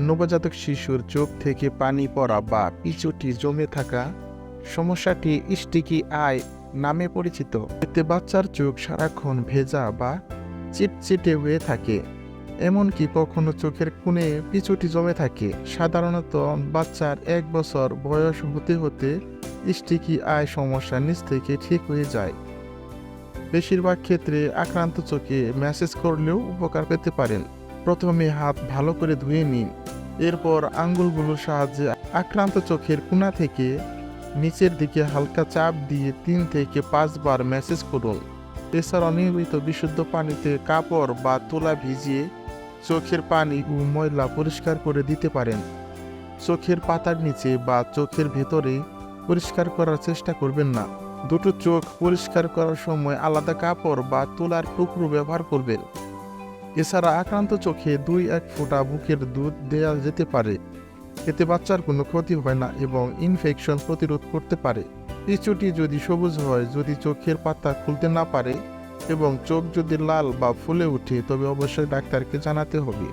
নবজাতক শিশুর চোখ থেকে পানি পড়া বা পিছুটি জমে থাকা সমস্যাটি স্টিকি আই নামে পরিচিত। এতে বাচ্চার চোখ সারাক্ষণ ভেজা বা চিটচিটে হয়ে থাকে, এমনকি কখনো চোখের কোণে পিছুটি জমে থাকে। সাধারণত বাচ্চার এক বছর বয়স হতে হতে স্টিকি আয় সমস্যা নিচ থেকে ঠিক হয়ে যায়। বেশিরভাগ ক্ষেত্রে আক্রান্ত চোখে ম্যাসেজ করলেও উপকার পেতে পারেন। প্রথমে হাত ভালো করে ধুয়ে নিন। এরপর আঙ্গুলগুলোর সাহায্যে আক্রান্ত চোখের কোণা থেকে নিচের দিকে হালকা চাপ দিয়ে তিন থেকে পাঁচবার ম্যাসেজ করুন। এছাড়া নিয়মিত বিশুদ্ধ পানিতে কাপড় বা তুলা ভিজিয়ে চোখের পানি ও ময়লা পরিষ্কার করে দিতে পারেন। চোখের পাতার নিচে বা চোখের ভেতরে পরিষ্কার করার চেষ্টা করবেন না। দুটো চোখ পরিষ্কার করার সময় আলাদা কাপড় বা তুলার টুকরো ব্যবহার করবেন। এছাড়া আক্রান্ত চোখে দুই এক ফোঁটা বুকের দুধ দেওয়া যেতে পারে। এতে বাচ্চার কোনো ক্ষতি হয় না এবং ইনফেকশন প্রতিরোধ করতে পারে। পিছুটি যদি সবুজ হয়, যদি চোখের পাতা খুলতে না পারে এবং চোখ যদি লাল বা ফুলে ওঠে, তবে অবশ্যই ডাক্তারকে জানাতে হবে।